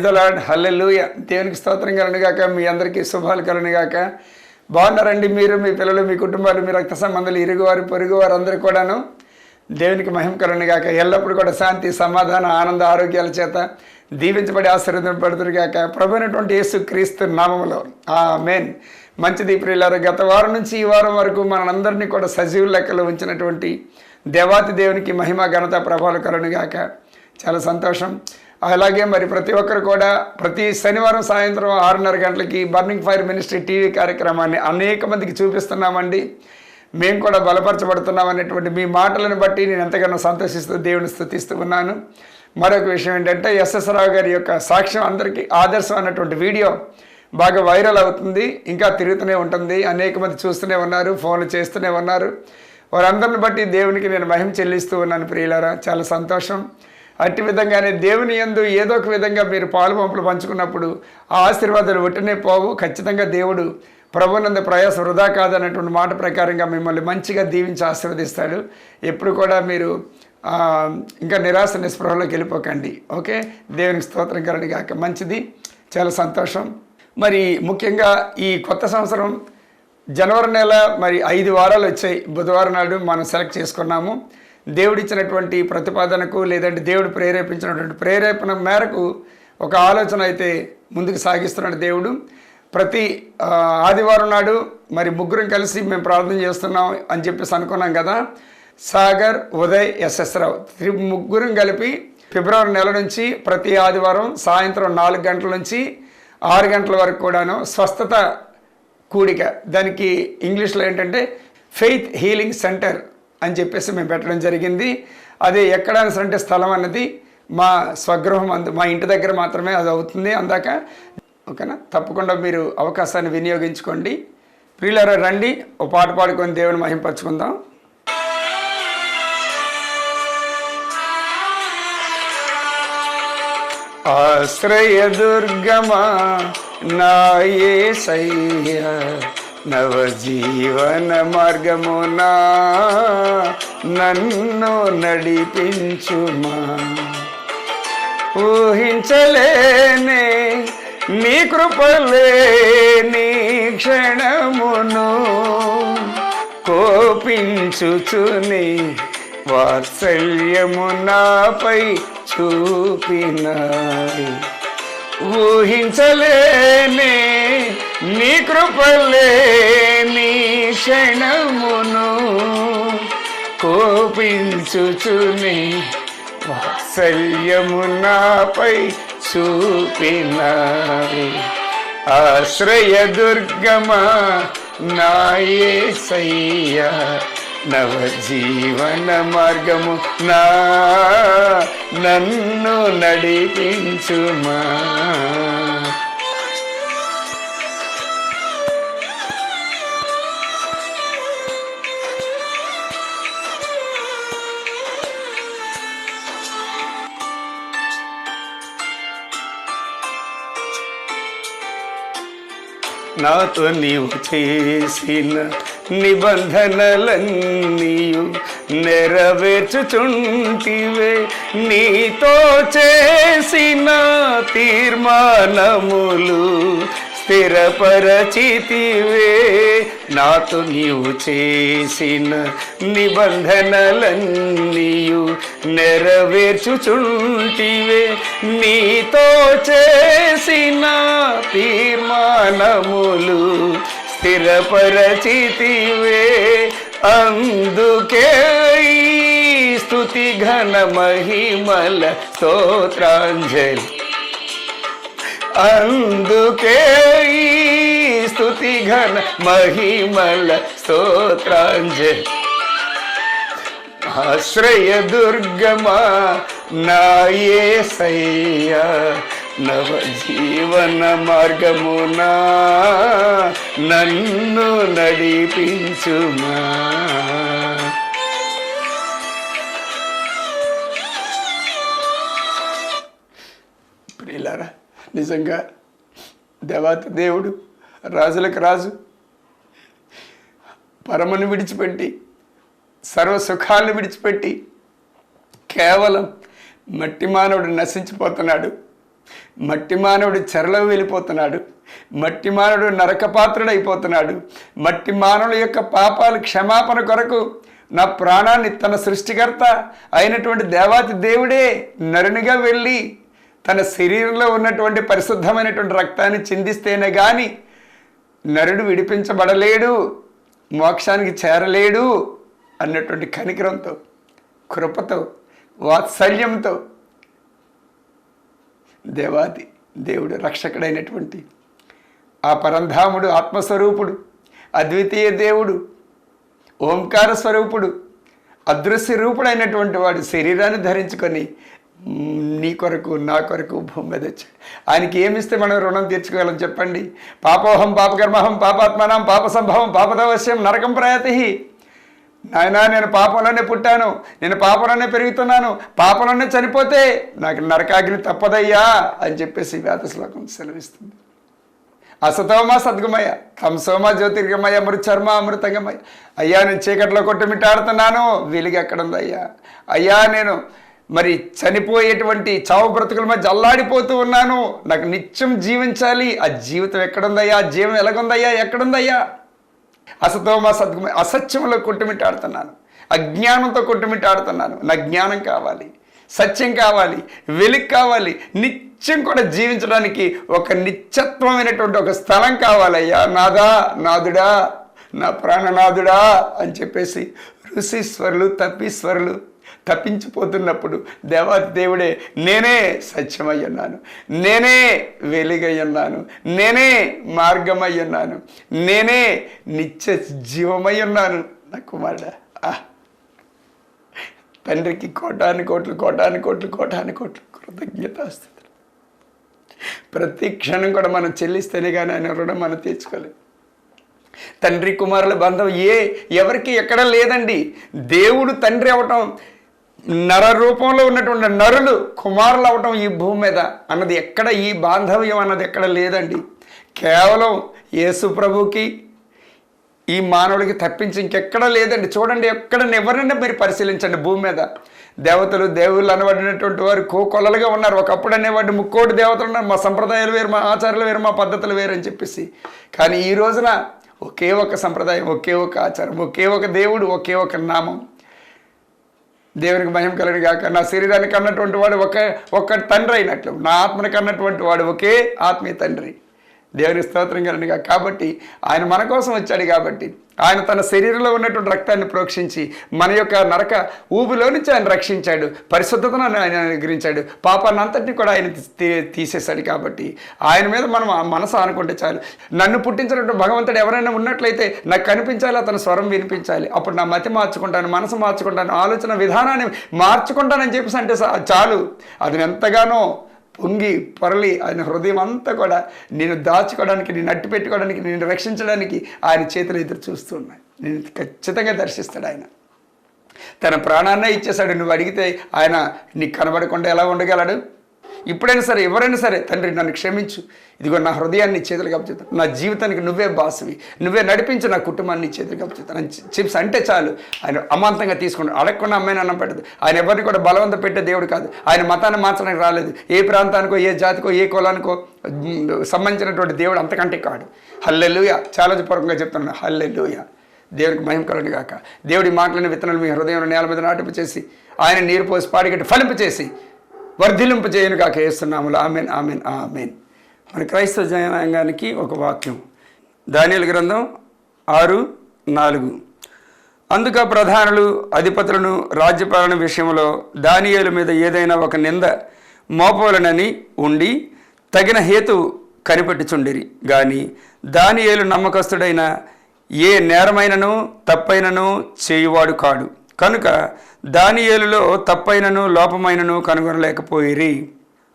Praise the lord దేవునికి స్తోత్రం కలనుగాక మీ అందరికీ శుభాలు కలనుగాక బాగున్నారండి మీరు మీ పిల్లలు మీ కుటుంబాలు మీ రక్త సంబంధాలు ఇరుగువారు పొరుగువారు అందరూ కూడాను. దేవునికి మహిమ కలనుగాక ఎల్లప్పుడూ కూడా శాంతి సమాధానం ఆనంద ఆరోగ్యాల చేత దీవించబడి ఆశీర్వదింపబడుతురు గాక. ప్రభు అయినటువంటి యేసు క్రీస్తు నామంలో ఆ మెయిన్ మంచిది ప్రియులారు గత వారం నుంచి ఈ వారం వరకు మనందరినీ కూడా సజీవ లెక్కలో ఉంచినటువంటి దేవాతి దేవునికి మహిమ ఘనత ప్రభావాలు కలుగుగాక చాలా సంతోషం. అలాగే మరి ప్రతి ఒక్కరు కూడా ప్రతి శనివారం సాయంత్రం ఆరున్నర గంటలకి బర్నింగ్ ఫైర్ మినిస్ట్రీ టీవీ కార్యక్రమాన్ని అనేక మందికి చూపిస్తున్నామండి. మేము కూడా బలపరచబడుతున్నాం అనేటువంటి మీ మాటలను బట్టి నేను ఎంతగానో సంతోషిస్తూ దేవుని స్థుతిస్తూ ఉన్నాను. మరొక విషయం ఏంటంటే ఎస్ఎస్ రావు గారి యొక్క సాక్ష్యం అందరికీ ఆదర్శం అన్నటువంటి వీడియో బాగా వైరల్ అవుతుంది ఇంకా తిరుగుతూనే ఉంటుంది. అనేక మంది చూస్తూనే ఉన్నారు ఫోన్లు చేస్తూనే ఉన్నారు. వారందరిని బట్టి దేవునికి నేను మహిమ చెల్లిస్తూ ఉన్నాను ప్రియులారా. చాలా సంతోషం. అట్టి విధంగానే దేవుని యందు ఏదో ఒక విధంగా మీరు పాలు పంపులు పంచుకున్నప్పుడు ఆ ఆశీర్వాదాలు ఒట్టనే పోవు. ఖచ్చితంగా దేవుడు ప్రభునంద ప్రయాస వృధా కాదన్నటువంటి మాట ప్రకారంగా మిమ్మల్ని మంచిగా దీవించి ఆశీర్వదిస్తాడు. ఎప్పుడు కూడా మీరు ఇంకా నిరాశ నిస్పృహలోకి వెళ్ళిపోకండి. ఓకే? దేవునికి స్తోత్రం కరణి కాక మంచిది. చాలా సంతోషం. మరి ముఖ్యంగా ఈ కొత్త సంవత్సరం జనవరి నెల మరి ఐదు వారాలు వచ్చాయి. బుధవారం నాడు మనం సెలెక్ట్ చేసుకున్నాము. దేవుడిచ్చినటువంటి ప్రతిపాదనకు లేదంటే దేవుడు ప్రేరేపించినటువంటి ప్రేరేపణ మేరకు ఒక ఆలోచన అయితే ముందుకు సాగిస్తున్నాడు దేవుడు. ప్రతి ఆదివారం నాడు మరి ముగ్గురం కలిసి మేము ప్రార్థన చేస్తున్నాం అని చెప్పేసి అనుకున్నాం కదా. Sagar Uday S S. Three ముగ్గురం కలిపి ఫిబ్రవరి నెల నుంచి ప్రతి ఆదివారం సాయంత్రం నాలుగు గంటల నుంచి ఆరు గంటల వరకు కూడాను స్వస్థత కూడిక. దానికి ఇంగ్లీష్లో ఏంటంటే ఫెయిత్ హీలింగ్ సెంటర్ అని చెప్పేసి మేము పెట్టడం జరిగింది. అది ఎక్కడ అంటే స్థలం అన్నది మా స్వగృహం అందు మా ఇంటి దగ్గర మాత్రమే అది అవుతుంది. అందాక ఓకేనా? తప్పకుండా మీరు అవకాశాన్ని వినియోగించుకోండి. ప్రియులరా రండి. ఓ పాట పాడుకొని దేవుని మహింపరచుకుందాం. ఆశ్రయ దుర్గమా నాయ సయ్య? నవజీవన మార్గమునా నన్ను నడిపించుమా. ఊహించలేనే నీ కృపలేని క్షణమును కోపించుచుని వాత్సల్యము నాపై చూపినాయి. ఊహించలేనే నీ కృపలేని క్షణమును కోపించుచుని వాత్సల్యము నాపై చూపినాయి ఆశ్రయ దుర్గమా నాయే సయ్య నవజీవన మార్గము నా నన్ను నడిపించుమా. నాతో నీవు చేసిన నిబంధనలన్నీయు నెరవేర్చుచుంటివే. నీతో చేసిన తీర్మానములు స్థిరపరచితివే. నాతో నీవు చేసిన నిబంధనలన్నీయు నెరవేర్చుచుంటివే. నీతో చేసిన తీర్మానములు స్థిరపరచితివే. అందుకే స్థుతి ఘన మహిమల స్తోత్రాంజలి. అందుకే ఈ స్తుతి ఘన మహిమల స్తోత్రాంజలి. ఆశ్రయ దుర్గమా నాయే సయ్య నవ జీవన మార్గమునా నన్ను నడిపించుమా. నిజంగా దేవాత దేవుడు రాజులకు రాజు పరమను విడిచిపెట్టి సర్వ సుఖాలను విడిచిపెట్టి కేవలం మట్టి మానవుడు నశించిపోతున్నాడు మట్టి మానవుడు చెరలో వెళ్ళిపోతున్నాడు మట్టి మానవుడు నరకపాత్రుడు అయిపోతున్నాడు మట్టి మానవుల యొక్క పాపాలు క్షమాపణ కొరకు నా ప్రాణాన్ని తన సృష్టికర్త అయినటువంటి దేవాతి దేవుడే నరునిగా వెళ్ళి తన శరీరంలో ఉన్నటువంటి పరిశుద్ధమైనటువంటి రక్తాన్ని చిందిస్తేనే కానీ నరుడు విడిపించబడలేడు మోక్షానికి చేరలేడు అన్నటువంటి కనికరంతో కృపతో వాత్సల్యంతో దేవాది దేవుడు రక్షకుడైనటువంటి ఆ పరంధాముడు ఆత్మస్వరూపుడు అద్వితీయ దేవుడు ఓంకార స్వరూపుడు అదృశ్య రూపుడైనటువంటి వాడు శరీరాన్ని ధరించుకొని నీ కొరకు నా కొరకు భూమి మీద వచ్చాడు ఆయనకి ఏమిస్తే మనం రుణం తీర్చుకోగలం చెప్పండి? పాపోహం పాపకర్మహం పాపాత్మనం పాప సంభవం పాపదవశ్యం నరకం ప్రయతి. నాయనా నేను పాపంలోనే పుట్టాను. నేను పాపంలోనే పెరుగుతున్నాను. పాపంలోనే చనిపోతే నాకు నరకాగ్ని తప్పదయ్యా అని చెప్పేసి వేద శ్లోకం సెలవిస్తుంది. అసతోమా సద్గమయ కంసోమ జ్యోతిర్గమయ మృచర్మ అమృతంగమయ. అయ్యా నేను చీకట్లో కొట్టుమిట్టాడుతున్నాను. వెలుగు ఎక్కడుంది అయ్యా నేను మరి చనిపోయేటువంటి చావు బ్రతుకుల మధ్య అల్లాడిపోతూ ఉన్నాను. నాకు నిత్యం జీవించాలి. ఆ జీవితం ఎక్కడుందయ్యా? జీవం ఎలాగుందయ్యా? ఎక్కడుందయ్యా? అసతోమ సద్గు అసత్యంలో కొట్టుమిట్టాడుతున్నాను. అజ్ఞానంతో కొట్టుమిట్టాడుతున్నాను. నా జ్ఞానం కావాలి. సత్యం కావాలి. వెలుగు కావాలి. నిత్యం కూడా జీవించడానికి ఒక నిత్యత్వమైనటువంటి ఒక స్థలం కావాలయ్యా. నాదా నాదుడా నా ప్రాణనాథుడా అని చెప్పేసి ఋషీశ్వరులు తప్పీశ్వరులు తప్పించిపోతున్నప్పుడు దేవాది దేవుడే నేనే సత్యమై ఉన్నాను నేనే వెలుగై ఉన్నాను నేనే మార్గమై ఉన్నాను నేనే నిత్య జీవమై ఉన్నాను నా కుమారుడా తండ్రికి కోటాని కోట్లు కోటాని కోట్లు కోటాని కోట్లు కృతజ్ఞతాస్తుంది ప్రతి క్షణం కూడా మనం చెల్లిస్తేనే కానీ ఆయన రుణం మనం తీర్చుకోలేదు తండ్రి కుమారుల బంధం ఏ ఎవరికి ఎక్కడ లేదండి. దేవుడు తండ్రి అవటం నర రూపంలో ఉన్నటువంటి నరులు కుమారులు అవటం ఈ భూమి మీద అన్నది ఎక్కడ ఈ బాంధవ్యం అన్నది ఎక్కడ లేదండి. కేవలం యేసు ప్రభుకి ఈ మానవుడికి తప్పించి ఇంకెక్కడ లేదండి. చూడండి ఎక్కడ ఎవరైనా మీరు పరిశీలించండి భూమి మీద. దేవతలు దేవుళ్ళు అనబడినటువంటి వారు కోకొల్లలుగా ఉన్నారు. ఒకప్పుడు అనేవాడు ముక్కోటి దేవతలు ఉన్నారు. మా సంప్రదాయాలు వేరు మా ఆచారాలు వేరు మా పద్ధతులు వేరు అని చెప్పేసి. కానీ ఈ రోజున ఒకే ఒక సంప్రదాయం ఒకే ఒక ఆచారం ఒకే ఒక దేవుడు ఒకే ఒక నామం. దేవునికి మహిమ కలడు కాక నా శరీరానికి అన్నటువంటి వాడు ఒక ఒక్క తండ్రి అయినట్లు. నా ఆత్మనికి అన్నటువంటి వాడు ఒకే ఆత్మీయ తండ్రి. దేవుని స్తోత్రం కలనుగా కాబట్టి ఆయన మన కోసం వచ్చాడు కాబట్టి ఆయన తన శరీరంలో ఉన్నటువంటి రక్తాన్ని ప్రోక్షించి మన యొక్క నరక ఊబిలో నుంచి ఆయన రక్షించాడు. పరిశుద్ధతను ఆయన అనుగ్రహించాడు. పాపాన్ని అంతటిని కూడా ఆయన తీ- తీసేశాడు కాబట్టి ఆయన మీద మనం మనసు అనుకుంటే చాలు. నన్ను పుట్టించినటువంటి భగవంతుడు ఎవరైనా ఉన్నట్లయితే నాకు కనిపించాలి అతని స్వరం వినిపించాలి. అప్పుడు నా మతి మార్చుకుంటాను మనసు మార్చుకుంటాను ఆలోచన విధానాన్ని మార్చుకుంటానని చెప్పేసి అంటే చాలు. అది ఎంతగానో పొంగి పొరలి ఆయన హృదయం అంతా కూడా నేను దాచుకోవడానికి నేను అట్టు పెట్టుకోవడానికి నేను రక్షించడానికి ఆయన చేతులు ఎదురు చూస్తున్నాయి నేను ఖచ్చితంగా దర్శిస్తాడు ఆయన. తన ప్రాణాన్నే ఇచ్చేశాడు. నువ్వు అడిగితే ఆయన నీకు కనబడకుండా ఎలా ఉండగలడు? ఇప్పుడైనా సరే ఎవరైనా సరే తండ్రి నన్ను క్షమించు. ఇదిగో నా హృదయాన్ని చేతులు చేతులకు నా జీవితానికి నువ్వే బాసువి. నువ్వే నడిపించు నా కుటుంబాన్ని చేతులు చేతులకు చిప్స్ అంటే చాలు. ఆయన అమాంతంగా తీసుకున్నాడు. అడగకుండా అమ్మాయిని అన్నం పెట్టదు ఆయన ఎవరిని కూడా బలవంత పెట్టే దేవుడు కాదు. ఆయన మతాన్ని మార్చడానికి రాలేదు. ఏ ప్రాంతానికో ఏ జాతికో ఏ కులానికో సంబంధించినటువంటి దేవుడు అంతకంటే కాడు. హల్లెలుయ. చాలా పూర్వకంగా చెప్తున్నాను. హల్లెలుయ. దేవునికి మహిమ కలుగును గాక. దేవుడి మాటలని విత్తనాలు మీ హృదయంలో నేల మీద నాటింపు చేసి ఆయన నీరు పోసి పాడిగట్టి ఫలింపు చేసి వర్ధిలింపు చేయను కాక వేస్తున్నాములు ఆమెన్ ఆమెన్ ఆమెన్. మన క్రైస్తవ జనాంగానికి ఒక వాక్యం. దానియల గ్రంథం ఆరు నాలుగు. అందుక ప్రధానులు అధిపతులను రాజ్యపాలన విషయంలో దానియేలు మీద ఏదైనా ఒక నింద మోపవలనని ఉండి తగిన హేతు కనిపెట్టుచుండిరి. గాని దానియేలు నమ్మకస్తుడైన ఏ నేరమైనను తప్పైనను చేయువాడు కాడు. కనుక దానియేలులో తప్పైనను లోపమైనను కనుగొనలేకపోయిరి.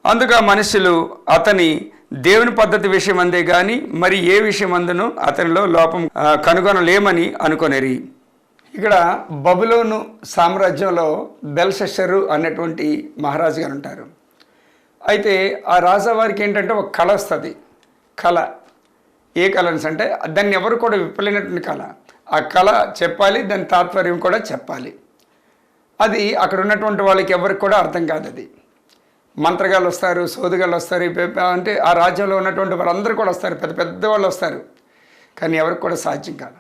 అందుక మనుషులు అతని దేవుని పద్ధతి విషయం అందే కానీ మరి ఏ విషయం అందును అతనిలో లోపం కనుగొనలేమని అనుకొనిరి. ఇక్కడ బబులోను సామ్రాజ్యంలో బెల్సెషరు అనేటువంటి మహారాజు గారు ఉంటారు అయితే ఆ రాజావారికి ఏంటంటే ఒక కళ వస్తుంది. కళ. ఏ కళ అనేసి అంటే దాన్ని ఎవరు కూడా విప్పలేనటువంటి కళ. ఆ కళ చెప్పాలి దాని తాత్పర్యం కూడా చెప్పాలి. అది అక్కడ ఉన్నటువంటి వాళ్ళకి ఎవరికి కూడా అర్థం కాదు అది. మంత్రగాళ్ళు వస్తారు సోదుగాళ్ళు వస్తారు అంటే ఆ రాజ్యంలో ఉన్నటువంటి వారందరూ కూడా వస్తారు పెద్ద పెద్ద వాళ్ళు వస్తారు. కానీ ఎవరికి కూడా సాధ్యం కాదు.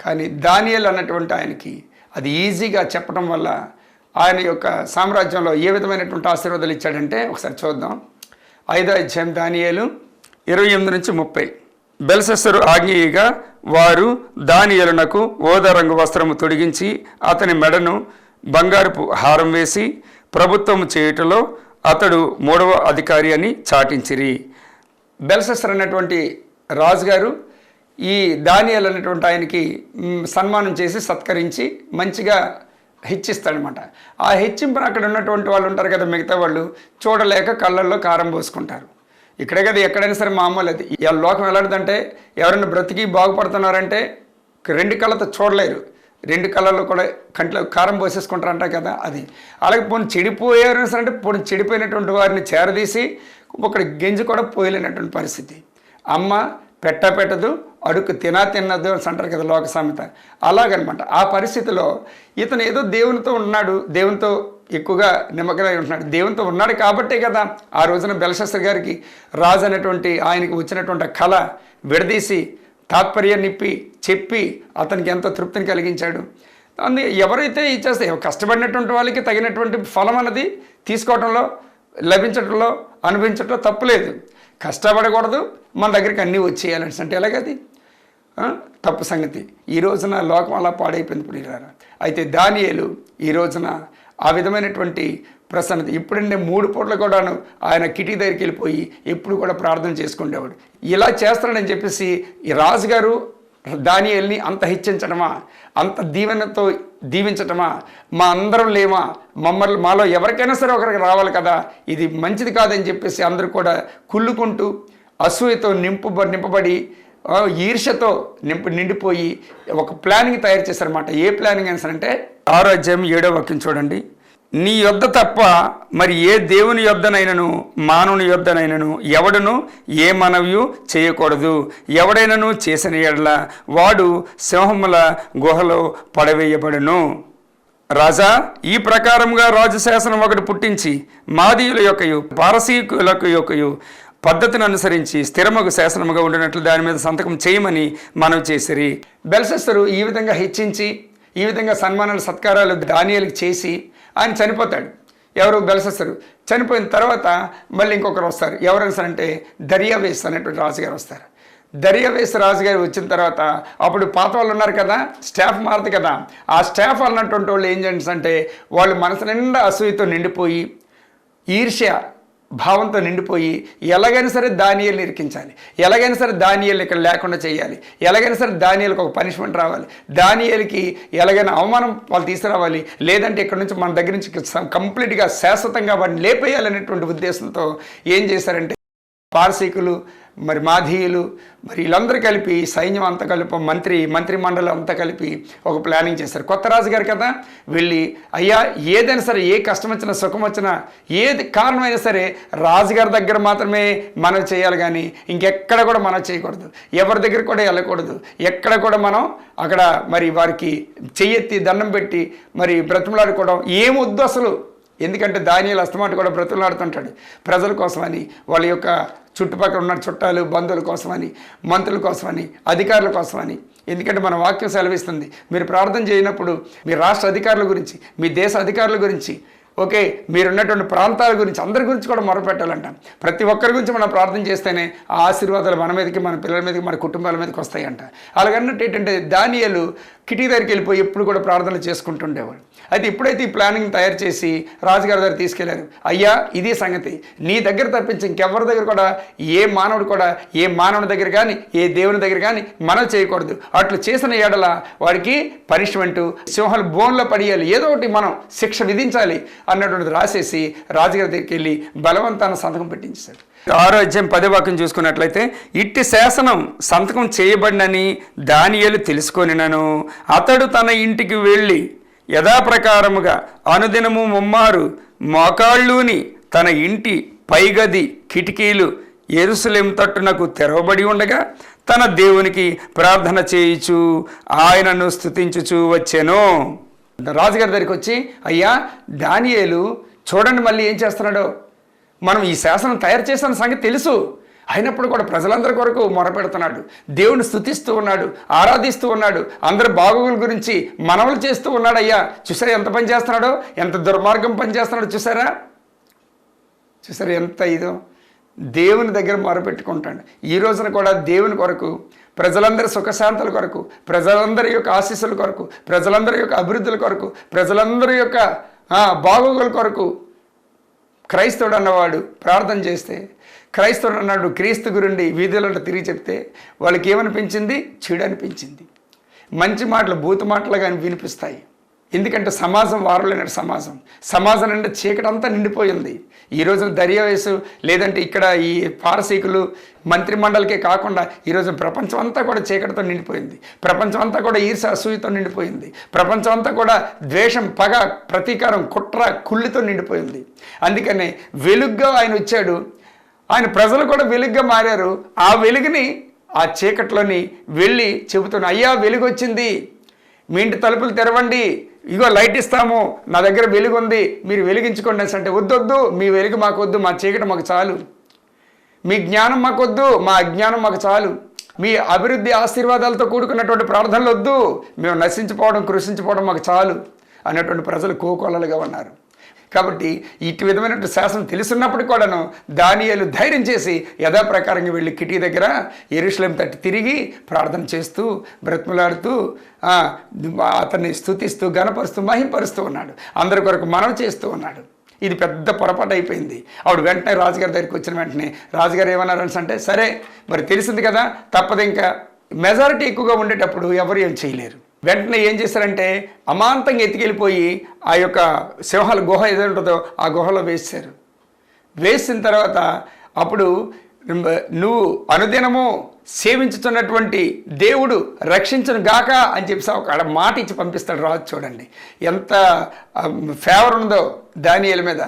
కానీ దానియల్ అన్నటువంటి ఆయనకి అది ఈజీగా చెప్పడం వల్ల ఆయన యొక్క సామ్రాజ్యంలో ఏ విధమైనటువంటి ఆశీర్వాదాలు ఇచ్చాడంటే ఒకసారి చూద్దాం. ఐదో అధ్యాయం దానియేలు ఇరవై ఎనిమిది నుంచి ముప్పై. బెల్సెస్సరు ఆజ్ఞేయగా వారు దానియలునకు ఓద రంగు వస్త్రము తొడిగించి అతని మెడను బంగారపు హారం వేసి ప్రభుత్వం చేయుటలో అతడు మూడవ అధికారి అని చాటించిరి. బెల్సెస్టర్ అనేటువంటి రాజుగారు ఈ దానియాలు అనేటువంటి ఆయనకి సన్మానం చేసి సత్కరించి మంచిగా హెచ్చిస్తాడనమాట. ఆ హెచ్చింపును అక్కడ ఉన్నటువంటి వాళ్ళు ఉంటారు కదా మిగతా వాళ్ళు చూడలేక కళ్ళల్లో కారం పోసుకుంటారు. ఇక్కడే కదా ఎక్కడైనా సరే మామూలు అది. ఈ లోకం ఎలాంటిదంటే ఎవరైనా బ్రతికి బాగుపడుతున్నారంటే రెండు కళ్ళతో చూడలేరు. రెండు కళ్ళల్లో కూడా కంట్లో కారం పోసేసుకుంటారంట కదా అది. అలాగే పోనీ చెడిపోయారు అంటే పోనీ చెడిపోయినటువంటి వారిని చేరదీసి ఒకటి గెంజి కూడా పోయలేనటువంటి పరిస్థితి. అమ్మ పెట్ట పెట్టదు అడుగు తినా తిన్నదు అని అంటారు కదా లోక సామెత. అలాగనమాట. ఆ పరిస్థితిలో ఇతను ఏదో దేవునితో ఉన్నాడు దేవునితో ఎక్కువగా నిమ్మకమై ఉంటున్నాడు. దేవునితో ఉన్నాడు కాబట్టే కదా ఆ రోజున బెలశాస్త్రి గారికి రాజు అనేటువంటి ఆయనకి వచ్చినటువంటి కళ విడదీసి తాత్పర్యం నిప్పి చెప్పి అతనికి ఎంతో తృప్తిని కలిగించాడు. అందు ఎవరైతే ఇచ్చేస్తే కష్టపడినటువంటి వాళ్ళకి తగినటువంటి ఫలం అన్నది తీసుకోవడంలో లభించడంలో అనుభవించడంలో తప్పులేదు. కష్టపడకూడదు మన దగ్గరికి అన్నీ వచ్చేయాలని అంటే ఎలాగది తప్పు సంగతి. ఈ రోజున లోకం అలా పాడైపోయింది ఇప్పుడు అయితే దానియలు ఈ రోజున ఆ విధమైనటువంటి ప్రసన్నత. ఇప్పుడంటే మూడు పూట్ల కూడాను ఆయన కిటి దగ్గరికి వెళ్ళిపోయి ఎప్పుడు కూడా ప్రార్థన చేసుకునేవాడు ఇలా చేస్తాడని చెప్పేసి ఈ రాజుగారు దానియల్ని అంత హెచ్చించడమా అంత దీవెనతో దీవించటమా? మా అందరం లేమా? మమ్మల్ని మాలో ఎవరికైనా సరే ఒకరికి రావాలి కదా? ఇది మంచిది కాదని చెప్పేసి అందరూ కూడా కుళ్ళుకుంటూ అసూయతో నింపు నింపబడి ఈర్ష్యతో నింపు నిండిపోయి ఒక ప్లానింగ్ తయారు చేశారన్నమాట. ఏ ప్లానింగ్ అని అంటే ఆరోగ్యం ఏడో వాక్యం చూడండి. నీ యొద్ద తప్ప మరి ఏ దేవుని యొద్దనైనను మానవుని యొద్దనైనను ఎవడను ఏ మనవియు చేయకూడదు. ఎవడైనను చేసిన ఎడల వాడు సింహముల గుహలో పడవేయబడును. రాజా ఈ ప్రకారంగా రాజు శాసనం ఒకటి పుట్టించి మాదీయుల యొక్కయు పారసీకులకు యొక్కయు పద్ధతిని అనుసరించి స్థిరమగు శాసనముగా ఉండినట్లు దాని మీద సంతకం చేయమని మనం చేసిరి. బెల్సెస్తరు ఈ విధంగా హెచ్చించి ఈ విధంగా సన్మానాలు సత్కారాలు దానియాలకు చేసి ఆయన చనిపోతాడు. ఎవరు? బెల్సెస్తరు చనిపోయిన తర్వాత మళ్ళీ ఇంకొకరు వస్తారు. ఎవరైనా సరే అంటే దర్యావేస్ అనేటువంటి రాజుగారు వస్తారు. దర్యావేస్ రాజుగారు వచ్చిన తర్వాత అప్పుడు పాత వాళ్ళు ఉన్నారు కదా స్టాఫ్ మారదు కదా. ఆ స్టాఫ్ అన్నటువంటి వాళ్ళు ఏం చేయండి అంటే వాళ్ళు మనసు నిండా అసూయతో నిండిపోయి ఈర్ష్య భావంతో నిండిపోయి ఎలాగైనా సరే దానియల్ని ఇరికించాలి. ఎలాగైనా సరే దానియల్ని ఇక్కడ లేకుండా చేయాలి. ఎలాగైనా సరే దానియలకు ఒక పనిష్మెంట్ రావాలి. దానియలకి ఎలాగైనా అవమానం వాళ్ళు తీసుకురావాలి. లేదంటే ఇక్కడ నుంచి మన దగ్గర నుంచి కంప్లీట్గా శాశ్వతంగా వాడిని లేపేయాలనేటువంటి ఉద్దేశంతో ఏం చేశారంటే పారసీకులు మరి మాధీయులు మరి వీళ్ళందరూ కలిపి సైన్యం అంతా కలిపి మంత్రి మంత్రి మండలి అంతా కలిపి ఒక ప్లానింగ్ చేశారు. కొత్త రాజుగారు కదా వెళ్ళి అయ్యా ఏదైనా సరే ఏ కష్టం వచ్చినా సుఖం వచ్చినా ఏది కారణమైనా సరే రాజుగారి దగ్గర మాత్రమే మనం చేయాలి కానీ ఇంకెక్కడ కూడా మనం చేయకూడదు. ఎవరి దగ్గర కూడా వెళ్ళకూడదు. ఎక్కడ కూడా మనం అక్కడ మరి వారికి చెయ్యెత్తి దండం పెట్టి మరి బ్రతిమలాడుకోవడం ఏమొద్దు అసలు. ఎందుకంటే దానియాలు అస్తమాట కూడా బ్రతులాడుతుంటాడు. ప్రజల కోసమని వాళ్ళ యొక్క చుట్టుపక్కల ఉన్న చుట్టాలు బంధువుల కోసమని మంత్రుల కోసమని అధికారుల కోసమని. ఎందుకంటే మన వాక్యం సెలవిస్తుంది. మీరు ప్రార్థన చేయనప్పుడు మీ రాష్ట్ర అధికారుల గురించి మీ దేశ అధికారుల గురించి ఓకే మీరున్నటువంటి ప్రాంతాల గురించి అందరి గురించి కూడా మొరపెట్టాలంట. ప్రతి ఒక్కరి గురించి మనం ప్రార్థన చేస్తేనే ఆ ఆశీర్వాదాలు మన మీదకి మన పిల్లల మీదకి మన కుటుంబాల మీదకి వస్తాయంట. అలాగన్నట్టు ఏంటంటే దానియలు కిటీ దగ్గరికి వెళ్ళిపోయి ఎప్పుడు కూడా ప్రార్థనలు చేసుకుంటుండేవాడు. అయితే ఇప్పుడైతే ఈ ప్లానింగ్ తయారు చేసి రాజుగారి దగ్గర తీసుకెళ్ళారు. అయ్యా ఇది సంగతి. నీ దగ్గర తప్పించి ఇంకెవరి దగ్గర కూడా ఏ మానవుడు కూడా ఏ మానవుని దగ్గర కానీ ఏ దేవుని దగ్గర కానీ మనం చేయకూడదు. అట్లు చేసిన ఏడల వాడికి పనిష్మెంట్ సింహాలు బోన్లో పడియాలి. ఏదో ఒకటి మనం శిక్ష విధించాలి అన్నటువంటిది రాసేసి రాజుగారి దగ్గరికి వెళ్ళి బలవంతాన సంతకం పెట్టించాడు ఆరో అధ్యాయం పదే వాక్యం చూసుకున్నట్లయితే ఇట్టి శాసనం సంతకం చేయబడినని దానియలు తెలుసుకొనినను. అతడు తన ఇంటికి వెళ్ళి యథాప్రకారముగా అనుదినము ముమ్మారు మోకాళ్ళుని తన ఇంటి పైగది కిటికీలు ఎరుసలేం తట్టునకు తెరవబడి ఉండగా తన దేవునికి ప్రార్థన చేయుచు ఆయనను స్థుతించుచు వచ్చాను. రాజుగారి దగ్గరికి వచ్చి అయ్యా దానియేలు చూడండి మళ్ళీ ఏం చేస్తున్నాడో. మనం ఈ శాసనం తయారు చేసిన సంగతి తెలుసు. అయినప్పుడు కూడా ప్రజలందరి కొరకు మొరపెడుతున్నాడు. దేవుని స్థుతిస్తూ ఉన్నాడు ఆరాధిస్తూ ఉన్నాడు. అందరి బాగోగుల గురించి మనవలు చేస్తూ ఉన్నాడు అయ్యా చూసారా ఎంత పని చేస్తున్నాడో? ఎంత దుర్మార్గం పని చేస్తున్నాడో చూసారా? చూసారా ఎంత ఇదో? దేవుని దగ్గర మొరపెట్టుకుంటాడు. ఈ రోజున కూడా దేవుని కొరకు ప్రజలందరి సుఖశాంతుల కొరకు ప్రజలందరి యొక్క ఆశీస్సుల కొరకు ప్రజలందరి యొక్క అభివృద్ధుల కొరకు ప్రజలందరి యొక్క బాగోగుల కొరకు క్రైస్తవుడు అన్నవాడు ప్రార్థన చేస్తే క్రైస్తవుడు అన్నాడు క్రీస్తు గురుండి వీధులలో తిరిగి చెప్తే వాళ్ళకి ఏమనిపించింది? చెడు అనిపించింది మంచి మాటలు భూత మాటలుగా వినిపిస్తాయి. ఎందుకంటే సమాజం వారలేని సమాజం. సమాజం అంటే చీకటి అంతా నిండిపోయింది. ఈ దర్యావేసు లేదంటే ఇక్కడ ఈ పారసీకులు మంత్రిమండలికే కాకుండా ఈరోజు ప్రపంచం అంతా కూడా చీకటితో నిండిపోయింది. ప్రపంచం అంతా కూడా ఈర్ష అసూయతో నిండిపోయింది. ప్రపంచం అంతా కూడా ద్వేషం పగ ప్రతీకారం కుట్ర కుళ్ళితో నిండిపోయింది. అందుకనే వెలుగ్గా ఆయన వచ్చాడు. ఆయన ప్రజలు కూడా వెలుగ్గా మారారు. ఆ వెలుగుని ఆ చీకట్లోని వెళ్ళి చెబుతున్నా అయ్యా వెలుగు వచ్చింది మీ ఇంటి తలుపులు తెరవండి. ఇగో లైట్ ఇస్తాము నా దగ్గర వెలుగు ఉంది మీరు వెలిగించుకోండి అనేసి అంటే వద్దొద్దు మీ వెలుగు మాకు వద్దు మా చీకటి మాకు చాలు. మీ జ్ఞానం మాకొద్దు మా అజ్ఞానం మాకు చాలు. మీ అభివృద్ధి ఆశీర్వాదాలతో కూడుకున్నటువంటి ప్రార్థనలు వద్దు మేము నశించిపోవడం కృషించిపోవడం మాకు చాలు అనేటువంటి ప్రజలు కోకొల్లలుగా ఉన్నారు. కాబట్టి ఇటు విధమైనటువంటి శాసనం తెలుసున్నప్పటికి కూడాను దానియాలు ధైర్యం చేసి యథాప్రకారంగా వెళ్ళి కిటీ దగ్గర ఎరుషులం తట్టి తిరిగి ప్రార్థన చేస్తూ బ్రతిమలాడుతూ అతన్ని స్తుతిస్తూ గణపరుస్తూ మహింపరుస్తూ ఉన్నాడు. అందరి కొరకు మనం చేస్తూ ఉన్నాడు. ఇది పెద్ద పొరపాటు అయిపోయింది. ఆవిడ వెంటనే రాజుగారి దగ్గరికి వచ్చిన వెంటనే రాజుగారు ఏమన్నారు అంటే సరే మరి తెలిసింది కదా తప్పదు ఇంకా. మెజారిటీ ఎక్కువగా ఉండేటప్పుడు ఎవరు ఏం చేయలేరు. వెంటనే ఏం చేశారంటే అమాంతంగా ఎత్తికెళ్ళిపోయి ఆ యొక్క సింహాల గుహ ఏదో ఉంటుందో ఆ గుహలో వేశారు. వేసిన తర్వాత అప్పుడు నువ్వు అనుదినము సేవించుతున్నటువంటి దేవుడు రక్షించను గాక అని చెప్పి ఒక ఆడ మాట ఇచ్చి పంపిస్తాడు. రాజు చూడండి. ఎంత ఫేవర్ ఉందో దానియల మీద.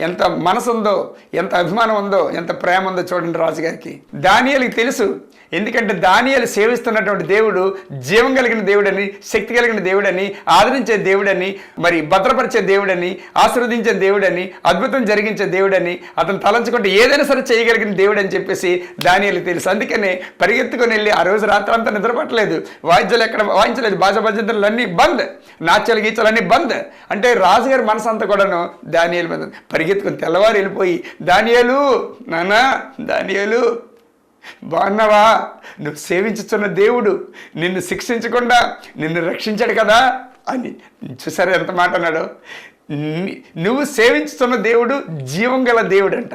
ఎంత మనసు ఉందో ఎంత అభిమానం ఉందో ఎంత ప్రేమ ఉందో చూడండి రాజుగారికి. దానియలకి తెలుసు ఎందుకంటే దానియలు సేవిస్తున్నటువంటి దేవుడు జీవం కలిగిన దేవుడని శక్తి కలిగిన దేవుడని ఆదరించే దేవుడని మరి భద్రపరిచే దేవుడని ఆశీర్వదించే దేవుడని అద్భుతం జరిగించే దేవుడని అతను తలంచుకుంటే ఏదైనా సరే చేయగలిగిన దేవుడు అని చెప్పేసి దానియలు తెలుసు. అందుకనే పరిగెత్తుకొని వెళ్ళి ఆ రోజు రాత్రి అంతా నిద్రపట్టలేదు. వాయిద్యాలు ఎక్కడ వాయించలేదు. బాజా భజంతులు అన్నీ బంద్. నాట్యాలు గీచాలన్నీ బంద్. అంటే రాజుగారి మనసు అంతా కూడాను దానియలు మీద పరిగెత్తుకుని తెల్లవారు వెళ్ళిపోయి దానియాలు నానా దానియాలు బాగున్నావా? నువ్వు సేవించుతున్న దేవుడు నిన్ను శిక్షించకుండా నిన్ను రక్షించాడు కదా? అని చూసారా ఎంత మాట అన్నాడు? నువ్వు సేవించుతున్న దేవుడు జీవం గల దేవుడు అంట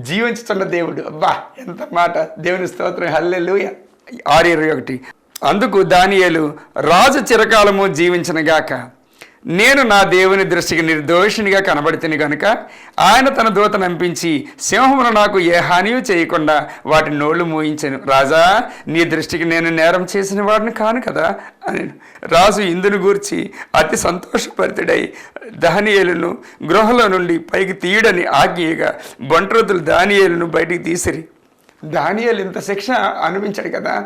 జీవించుతున్న దేవుడు. అబ్బా ఎంత మాట. దేవుని స్తోత్రం. హల్లెలు ఆరు ఇరవై ఒకటి. అందుకు దానియలు రాజు చిరకాలము జీవించనగాక నేను నా దేవుని దృష్టికి నిర్దోషినిగా కనబడితిని గనుక ఆయన తన దూత నంపించి సింహమును నాకు ఏ హానియు చేయకుండా వాటి నోళ్ళు మూయించాను. రాజా నీ దృష్టికి నేను నేరం చేసిన వాడిని కాను కదా? అని రాజు ఇందును గూర్చి అతి సంతోషపరితుడై దానియేలును గృహలో నుండి పైకి తీయడని ఆజ్ఞగా బంట్రోతులు దానియేలును బయటికి తీసిరి. దానియేలు ఇంత శిక్ష అనుభవించాడు కదా?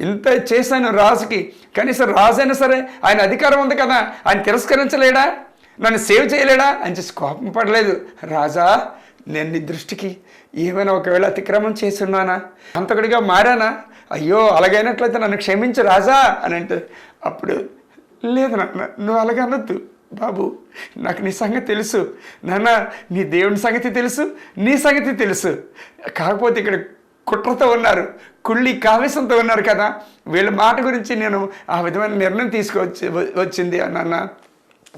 ఇంత చేశాను రాజుకి. కనీసం రాజు అయినా సరే ఆయన అధికారం ఉంది కదా. ఆయన తిరస్కరించలేడా? నన్ను సేవ్ చేయలేడా? అని చేసి కోపం పడలేదు. రాజా నేను నీ దృష్టికి ఏమైనా ఒకవేళ అతిక్రమం చేసున్నానా అంతకుడిగా మారానా? అయ్యో అలాగైనట్లయితే నన్ను క్షమించు రాజా అని అంటే అప్పుడు లేదు నాన్న నువ్వు అలాగే అనొద్దు బాబు. నాకు నీ సంగతి తెలుసు. నాన్న నీ దేవుని సంగతి తెలుసు నీ సంగతి తెలుసు. కాకపోతే ఇక్కడ కుట్రతో ఉన్నారు. కుళ్ళి కావేశంతో ఉన్నారు కదా. వీళ్ళ మాట గురించి నేను ఆ విధమైన నిర్ణయం తీసుకొచ్చి వచ్చింది అన్న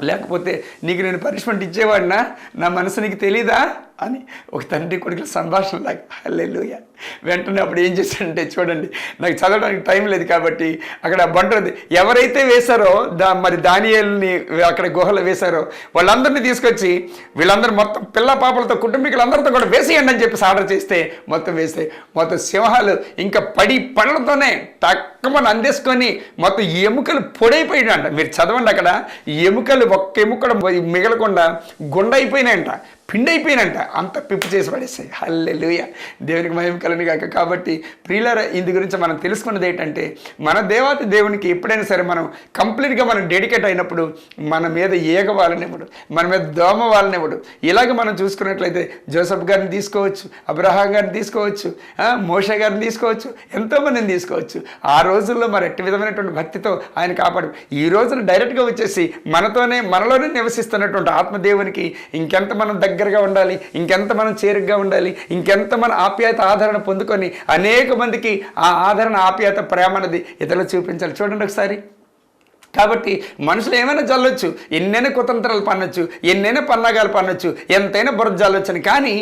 లేకపోతే నీకు నేను పనిష్మెంట్ ఇచ్చేవాడినా? నా మనసు నీకు తెలీదా? అని ఒక తండ్రి కొడుకుల సంభాషణ లాగా హల్లెలూయా. వెంటనే అప్పుడు ఏం చేశాడంటే చూడండి నాకు చదవడానికి టైం లేదు కాబట్టి అక్కడ బంటది ఎవరైతే వేశారో దా మరి దానియల్ని అక్కడ గుహలో వేశారో వాళ్ళందరినీ తీసుకొచ్చి వీళ్ళందరూ మొత్తం పిల్ల పాపలతో కుటుంబీకులందరితో కూడా వేసేయండి అని చెప్పేసి ఆర్డర్ చేస్తే మొత్తం వేస్తే మొత్తం సింహాలు ఇంకా పడి పళ్ళతోనే తక్కువ అందేసుకొని మొత్తం ఎముకలు పొడైపోయినాయంట. మీరు చదవండి అక్కడ ఎముకలు ఒక్క ఎముక మిగలకుండా గుండైపోయినాయంట. పిండి అయిపోయినంట అంత పిప్పు చేసి పడేస్తాయి హల్లెలూయ. దేవునికి మహిమ కలని కాక కాబట్టి ప్రియులర ఇందు గురించి మనం తెలుసుకున్నది ఏంటంటే మన దేవాతి దేవునికి ఎప్పుడైనా సరే మనం కంప్లీట్గా మనం డెడికేట్ అయినప్పుడు మన మీద ఏగ వాళ్ళనివ్వడు మన మీద దోమ వాళ్ళనివ్వడు ఇలాగ మనం చూసుకున్నట్లయితే జోసఫ్ గారిని తీసుకోవచ్చు అబ్రహాం గారిని తీసుకోవచ్చు మోషా గారిని తీసుకోవచ్చు ఎంతోమందిని తీసుకోవచ్చు. ఆ రోజుల్లో మరి ఎట్టి విధమైనటువంటి భక్తితో ఆయన కాపాడు. ఈ రోజున డైరెక్ట్గా వచ్చేసి మనతోనే మనలోనే నివసిస్తున్నటువంటి ఆత్మదేవునికి ఇంకెంత మనం దగ్గర దగ్గరగా ఉండాలి ఇంకెంత మనం చేరుగ్గా ఉండాలి ఇంకెంత మన ఆప్యాయత ఆదరణ పొందుకొని అనేక మందికి ఆ ఆదరణ ఆప్యాయత ప్రేమ అన్నది ఇతరులు చూపించాలి. చూడండి ఒకసారి. కాబట్టి మనుషులు ఏమైనా జల్లొచ్చు ఎన్నైనా కుతంత్రాలు పన్నొచ్చు ఎన్నైనా పన్నాగాలు పన్నొచ్చు ఎంతైనా బురద జల్లొచ్చని. కానీ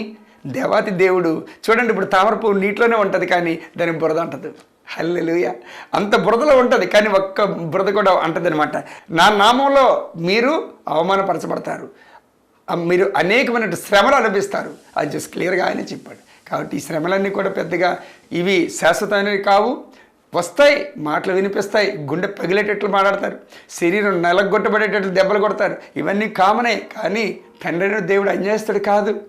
దేవాతి దేవుడు చూడండి ఇప్పుడు తామరపు నీటిలోనే ఉంటుంది కానీ దాని బురద అంటదు. హల్లెలుయ. అంత బురదలో ఉంటుంది కానీ ఒక్క బురద కూడా అంటదనమాట నా నామంలో మీరు అవమానపరచబడతారు. మీరు అనేకమైన శ్రమలు అనుభవిస్తారు. అది జస్ట్ క్లియర్గా ఆయన చెప్పాడు. కాబట్టి ఈ శ్రమలన్నీ కూడా పెద్దగా ఇవి శాశ్వతమైనవి కావు. వస్తాయి మాటలు వినిపిస్తాయి గుండె పగిలేటట్లు మాట్లాడతారు. శరీరం నలగొట్టబడేటట్లు దెబ్బలు కొడతారు. ఇవన్నీ కామనే కానీ తండ్రి దేవుడు అన్యాయస్తుడు కాదు.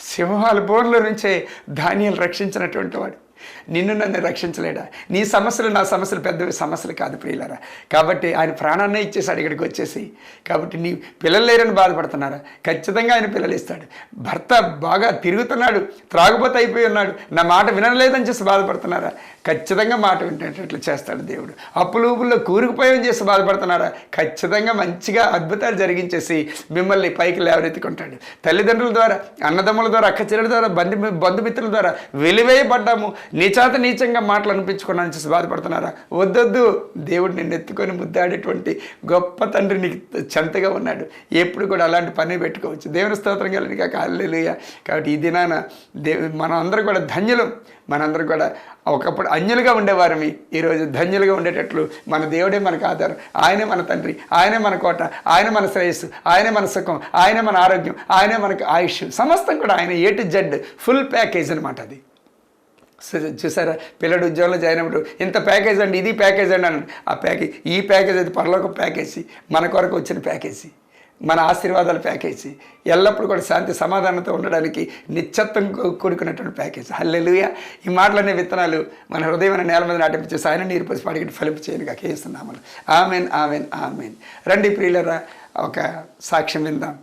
సింహాల బోర్ల నుంచే ధాన్యాలు రక్షించినటువంటి వాడు. నిన్ను నన్ను రక్షించలేడా? నీ సమస్యలు నా సమస్యలు పెద్దవి సమస్యలు కాదు ప్రియులరా. కాబట్టి ఆయన ప్రాణాన్నే ఇచ్చేసాడు ఇక్కడికి వచ్చేసి. కాబట్టి నీ పిల్లలు లేరని బాధపడుతున్నారా? ఖచ్చితంగా ఆయన పిల్లలు ఇస్తాడు. భర్త బాగా తిరుగుతున్నాడు త్రాగుబోతు అయిపోయి ఉన్నాడు. నా మాట వినలేదని చేసి బాధపడుతున్నారా? ఖచ్చితంగా మాట వింటేటట్లు చేస్తాడు దేవుడు. అప్పులు ఊపుల్లో కూరుకుపోయని చేసి బాధపడుతున్నారా? ఖచ్చితంగా మంచిగా అద్భుతాలు జరిగించేసి మిమ్మల్ని పైకి లేవరెత్తుకుంటాడు తల్లిదండ్రుల ద్వారా అన్నదమ్ముల ద్వారా అక్కచెల్లెల ద్వారా బంధు బంధుమిత్రుల ద్వారా వెలివేయబడ్డాము. నీచాత నీచంగా మాటలు అనిపించుకున్నాను చూసి బాధపడుతున్నారా వద్దొద్దు. దేవుడు నిన్ను ఎత్తుకొని ముద్దాడేటువంటి గొప్ప తండ్రి నీకు చెంతగా ఉన్నాడు. ఎప్పుడు కూడా అలాంటి పని పెట్టుకోవచ్చు. దేవుని స్తోత్రం కలిగి కాక కాబట్టి ఈ దినాన దేవు మనందరం కూడా ధన్యులం. మనందరం కూడా ఒకప్పుడు అన్యులుగా ఉండేవారమి. ఈరోజు ధన్యులుగా ఉండేటట్లు మన దేవుడే మనకు ఆధారం. ఆయనే మన తండ్రి. ఆయనే మన కోట. ఆయన మన శ్రేయస్సు. ఆయనే మన సుఖం. ఆయనే మన ఆరోగ్యం. ఆయనే మనకు ఆయుష్. సమస్తం కూడా ఆయన A to Z full package అనమాట అది. చూసారా? పిల్లడు ఉద్యోగంలో జాయిన్ అయినప్పుడు ఇంత ప్యాకేజ్ అండి ఇది ప్యాకేజ్ అండి అన్నాడు. ఆ ప్యాకేజ్ ఈ ప్యాకేజ్ అది పరలోక ప్యాకేజీ మన కొరకు వచ్చిన ప్యాకేజీ మన ఆశీర్వాదాల ప్యాకేజీ ఎల్లప్పుడూ కూడా శాంతి సమాధానంతో ఉండడానికి నిశ్చత్వం కూడుకున్నటువంటి ప్యాకేజ్. హల్లెలూయ! ఈ మాటలనే విత్తనాలు మన హృదయమైన నేల మీద నాటించేసి ఆయన నీరు పసి పాడికి ఫలింపు చేయను కాక వేస్తున్నాము ఆమెన్ ఆమెన్ ఆమెన్. రండి ప్రియులరా ఒక సాక్ష్యం విందాం.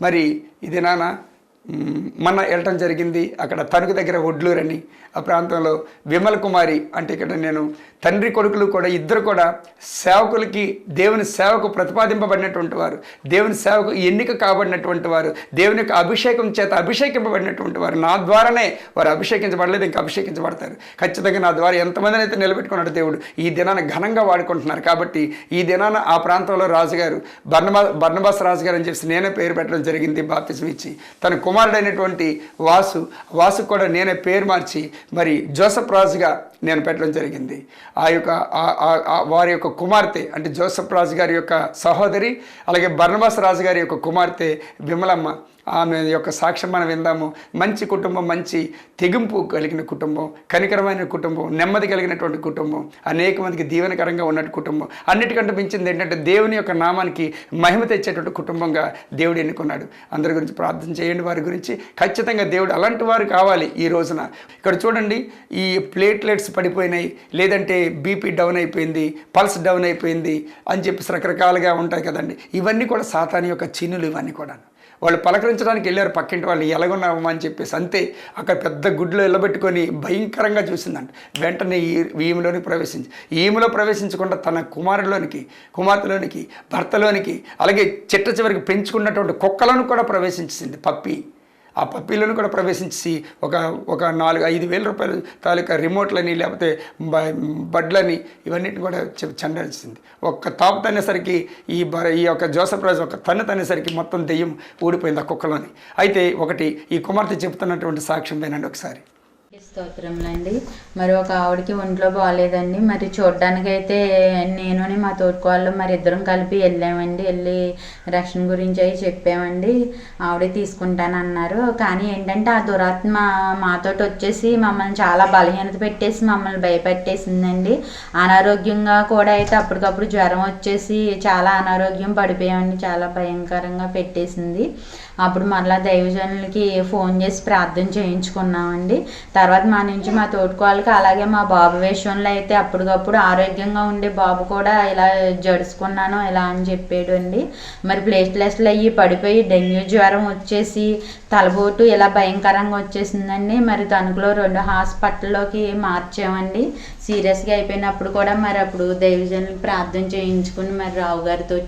మరి ఇది నాన్న మన వెళ్ళటం జరిగింది. అక్కడ తణుకు దగ్గర వడ్లూరని ఆ ప్రాంతంలో విమల కుమారి అంటే ఇక్కడ నేను తండ్రి కొడుకులు కూడా ఇద్దరు కూడా సేవకులకి దేవుని సేవకు ప్రతిపాదింపబడినటువంటి వారు. దేవుని సేవకు ఎన్నిక కాబడినటువంటి వారు. దేవుని యొక్క అభిషేకం చేత అభిషేకింపబడినటువంటి వారు. నా ద్వారానే వారు అభిషేకించబడలేదు ఇంకా అభిషేకించబడతారు. ఖచ్చితంగా నా ద్వారా ఎంతమందిని అయితే నిలబెట్టుకున్నాడు దేవుడు ఈ దినాన ఘనంగా వాడుకుంటున్నారు. కాబట్టి ఈ దినాన ఆ ప్రాంతంలో రాజుగారు బర్ణబా బర్ణబాస్ రాజుగారు అని చెప్పి నేనే పేరు పెట్టడం జరిగింది బాప్తిజం ఇచ్చి. తన కుమారుడైనటువంటి వాసు వాసు కూడా నేనే పేరు మార్చి మరి జోసఫ్ రాజుగా నేను పెట్టడం జరిగింది. ఆ యొక్క వారి యొక్క కుమార్తె అంటే జోసఫ్ రాజు గారి యొక్క సహోదరి అలాగే బర్ణబాస్ రాజు గారి యొక్క కుమార్తె విమలమ్మ ఆమె యొక్క సాక్ష్యం మనం విందాము. మంచి కుటుంబం మంచి తెగింపు కలిగిన కుటుంబం కనికరమైన కుటుంబం నెమ్మది కలిగినటువంటి కుటుంబం అనేక మందికి దీవెనకరంగా ఉన్నట్టు కుటుంబం. అన్నిటికంటే మించింది ఏంటంటే దేవుని యొక్క నామానికి మహిమ తెచ్చేటువంటి కుటుంబంగా దేవుడు ఎన్నుకున్నాడు. అందరి గురించి ప్రార్థన చేయండి. వారి గురించి ఖచ్చితంగా దేవుడు అలాంటి వారు కావాలి ఈ రోజున. ఇక్కడ చూడండి ఈ ప్లేట్లెట్స్ పడిపోయినాయి. లేదంటే బీపీ డౌన్ అయిపోయింది పల్స్ డౌన్ అయిపోయింది అని చెప్పేసి రకరకాలుగా ఉంటాయి కదండి. ఇవన్నీ కూడా సాతాని యొక్క చిన్నులు ఇవన్నీ కూడా వాళ్ళు పలకరించడానికి వెళ్ళారు పక్కింటి వాళ్ళు ఎలాగున్నామా అని చెప్పేసి. అంతే అక్కడ పెద్ద గుడ్లో ఎల్లబెట్టుకొని భయంకరంగా చూసిందంట. వెంటనే ఈ ఈమెలోని ప్రవేశించి ఈమెలో ప్రవేశించకుండా తన కుమారులోనికి కుమార్తెలోనికి భర్తలోనికి అలాగే చిట్ట చివరికి పెంచుకున్నటువంటి కుక్కలను కూడా ప్రవేశించింది పప్పి. ఆ పప్పీలను కూడా ప్రవేశించి ఒక ఒక నాలుగు ఐదు వేల రూపాయలు తాలూకా రిమోట్లని లేకపోతే బడ్లని ఇవన్నిటిని కూడా చె- చెండాల్సింది. ఒక్క తాపు తనేసరికి ఈ బ ఈ యొక్క జోసఫ్ రాజు ఒక తన్ను తనేసరికి మొత్తం దెయ్యం ఊడిపోయింది ఆ కుక్కలోని. అయితే ఒకటి ఈ కుమార్తె చెప్తున్నటువంటి సాక్ష్యం వినండి ఒకసారి. స్తోత్రములండి. మరి ఒక ఆవిడకి ఒంట్లో బాగాలేదండి మరి చూడడానికి అయితే నేను మా తోడుకోళ్ళు మరి ఇద్దరం కలిపి వెళ్ళామండి. వెళ్ళి రక్షణ గురించి అవి చెప్పామండి. ఆవిడే తీసుకుంటానన్నారు. కానీ ఏంటంటే ఆ దురాత్మ మాతోటి వచ్చేసి మమ్మల్ని చాలా బలహీనత పెట్టేసి మమ్మల్ని భయపెట్టేసిందండి. అనారోగ్యంగా కూడా అయితే అప్పటికప్పుడు జ్వరం వచ్చేసి చాలా అనారోగ్యం పడిపోయామండి. చాలా భయంకరంగా పెట్టేసింది. అప్పుడు మరలా దైవజనులకి ఫోన్ చేసి ప్రార్థన చేయించుకున్నామండి. తర్వాత మా నుంచి మా తోటికోళ్ళకి అలాగే మా బాబు విషయంలో అయితే అప్పటికప్పుడు ఆరోగ్యంగా ఉండే బాబు కూడా ఇలా జడుచుకున్నాను ఇలా అని చెప్పాడు అండి మరి ప్లేస్లెస్లు అయ్యి పడిపోయి డెంగ్యూ జ్వరం వచ్చేసి తలబోటు ఇలా భయంకరంగా వచ్చేసిందండి. మరి తణుకులో రెండు హాస్పిటల్లోకి మార్చామండి. సీరియస్గా అయిపోయినప్పుడు కూడా మరి అప్పుడు దైవజనులు ప్రార్థన చేయించుకుని మరి రావు గారితో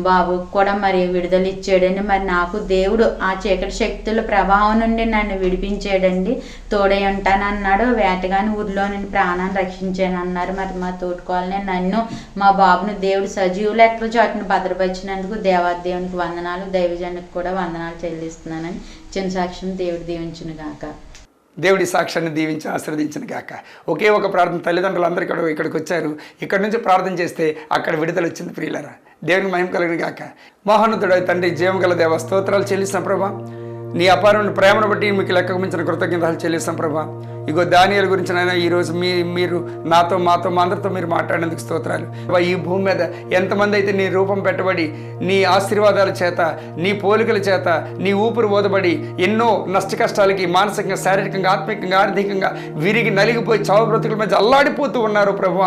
బాబుకు కూడా మరి విడుదల ఇచ్చాడండి మరి నాకు దేవుడు ఆ చీకటి శక్తుల ప్రభావం నుండి నన్ను విడిపించాడండి తోడై ఉంటానన్నాడు వేటగాని ఊర్లో నుండి ప్రాణాన్ని రక్షించాను అన్నారు మరి మా తోటికోవాలని నన్ను మా బాబును దేవుడు సజీవు లెక్కల చోటును భద్రపరిచినందుకు దేవాదేవునికి వందనాలు దైవజనునికి కూడా వందనాలు చెల్లిస్తున్నానని చిన్న సాక్ష్యం దేవుడు దీవించును గాక దేవుడి సాక్ష్యాన్ని దీవించి ఆశ్రవదించిన గాక. ఒకే ఒక ప్రార్థన తల్లిదండ్రులు అందరూ ఇక్కడ ఇక్కడికి వచ్చారు. ఇక్కడ నుంచి ప్రార్థన చేస్తే అక్కడ విడుదల వచ్చింది ప్రియులరా. దేవుని మహిమ కలిగిన గాక. మోహనుతుడు తండ్రి జీవగల దేవ స్తోత్రాలు చెల్లిస్తాం ప్రభా. నీ అపారమైన ప్రేమను బట్టి మీకు లెక్కకు మించిన కృతజ్ఞతలు చెల్లిస్తాం ప్రభా. ఇగో దానియాల గురించి నైనా ఈరోజు మీ మీరు నాతో మాతో మా అందరితో మీరు మాట్లాడేందుకు స్తోత్రాలు. ఈ భూమి మీద ఎంతమంది అయితే నీ రూపం పెట్టబడి నీ ఆశీర్వాదాల చేత నీ పోలికల చేత నీ ఊపిరి ఓదబడి ఎన్నో నష్ట కష్టాలకి మానసికంగా శారీరకంగా ఆత్మికంగా ఆర్థికంగా విరిగి నలిగిపోయి చావు బ్రతుకుల మధ్య అల్లాడిపోతూ ఉన్నారు ప్రభు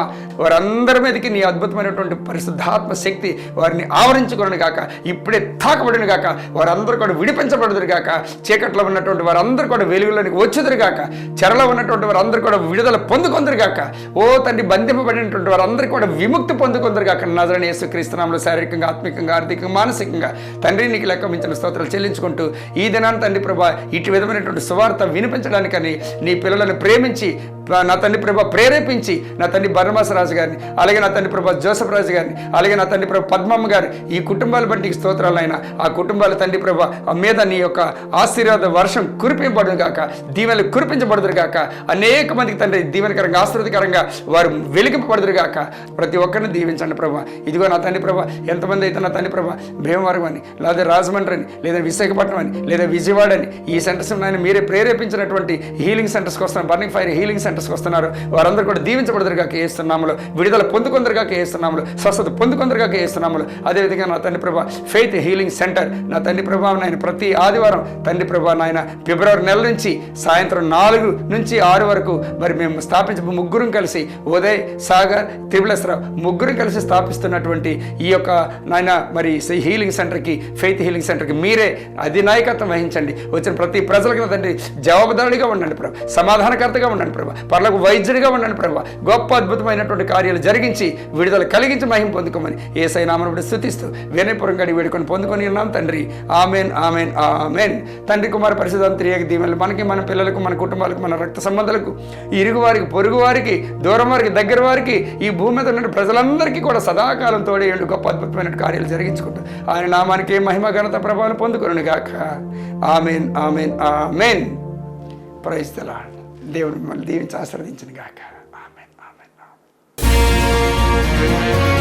వారందరి మీదకి నీ అద్భుతమైనటువంటి పరిశుద్ధాత్మ శక్తి వారిని ఆవరించుకుని కాక ఇప్పుడే తాకబడిన కాక వారందరూ కూడా విడిపించబడదురు కాక చీకట్లో ఉన్నటువంటి వారందరూ కూడా వెలుగులోనికి వచ్చుదురు కాక చెరలో ఉన్నటువంటి వారందరూ కూడా విడుదల పొందుకొందరు కాక ఓ తండ్రి బంధింపబడినటువంటి వారందరూ కూడా విముక్తి పొందుకొందరు కాక నజరని యేసు క్రీస్తునామంలో శారీరకంగా ఆత్మికంగా ఆర్థికంగా మానసికంగా తండ్రి నీకు లెక్క మించిన స్తోత్రాలు చెల్లించుకుంటూ ఈ దినాన్ని తండ్రి ప్రభా ఇటు విధమైనటువంటి సువార్త వినిపించడానికని నీ పిల్లలను ప్రేమించి నా తండ్రి ప్రభా ప్రేరేపించి నా తండ్రి బర్ణమాసరాజు గారిని అలాగే నా తండ్రి ప్రభా జోసఫ్ రాజు గారిని అలాగే నా తండ్రి ప్రభా పద్మమ్మ గారు ఈ కుటుంబాల బట్టి నీకు స్తోత్రాలు అయినా ఆ కుటుంబాల తండ్రి ప్రభా మీద నీ యొక్క ఆశీర్వాద వర్షం కురిపింపబడును కాక దీవెనలు కాక గాక. అనేక మందికి తండ్రి దీవెనకరంగా ఆశ్రదకరంగా వారు వెలిగింపబడదురు కాక ప్రతి ఒక్కరిని దీవించండి ప్రభా. ఇదిగో నా తండ్రి ప్రభా ఎంతమంది అయితే నా తండ్రి ప్రభా భీమవరం అని లేదా రాజమండ్రి అని లేదా విశాఖపట్నం అని లేదా విజయవాడ అని ఈ సెంటర్స్ నాయన మీరే ప్రేరేపించినటువంటి హీలింగ్ సెంటర్స్కి వస్తున్నారు బర్నింగ్ ఫైర్ హీలింగ్ సెంటర్స్కి వస్తున్నారు వారందరూ కూడా దీవించబడుదురుగా కేస్తున్నాములు విడుదల పొందుకొందరుగా వేస్తున్నాములు స్వస్థత పొందుకొందరుగా వేస్తున్నాములు అదేవిధంగా నా తండ్రి ప్రభా ఫెయిత్ హీలింగ్ సెంటర్. నా తండ్రి ప్రభా నాయన ప్రతి ఆదివారం తండ్రి ప్రభా నాయన ఫిబ్రవరి నెల నుంచి సాయంత్రం నాలుగు నుంచి ఆరు వరకు మరి మేము స్థాపించ ముగ్గురం కలిసి ఉదయ్ సాగర్ త్రిపులేశ్వరరావు ముగ్గురం కలిసి స్థాపిస్తున్నటువంటి ఈ యొక్క నాయన మరి హీలింగ్ సెంటర్కి ఫెయిత్ హీలింగ్ సెంటర్కి మీరే అధినాయకత్వం వహించండి. వచ్చిన ప్రతి ప్రజలకు తండ్రి జవాబుదారుడిగా ఉండండి ప్రభు సమాధానకర్తగా ఉండండి ప్రభు పర్లకు వైద్యుడిగా ఉండండి ప్రభు గొప్ప అద్భుతమైనటువంటి కార్యాలు జరిగించి విడుదల కలిగించి మహిం పొందుకోమని ఏసై నామను స్థుతిస్తూ వినయపురంగా వేడుకొని పొందుకొని ఉన్నాం తండ్రి. Amen amen amen. తండ్రి కుమార్ పరిశుధాంతరియాకి దీవెనలు మనకి మన పిల్లలకు మన కుటుంబాలకు మన రక్త సంబంధాలకు ఇరుగు వారికి పొరుగు వారికి దూరం వారికి దగ్గర వారికి ఈ భూమి మీద ఉన్న ప్రజలందరికీ కూడా సదాకాలం తోడేయండి గొప్ప అద్భుతమైన కార్యాలు జరిగించుకుంటూ ఆయన నామానికి మహిమ ఘనత ప్రభావం పొందుకుని గాక. Amen amen amen. ప్రైజ్ దేవుడు మిమ్మల్ని దీవించి ఆశీర్వదించిన గాక. Amen amen amen.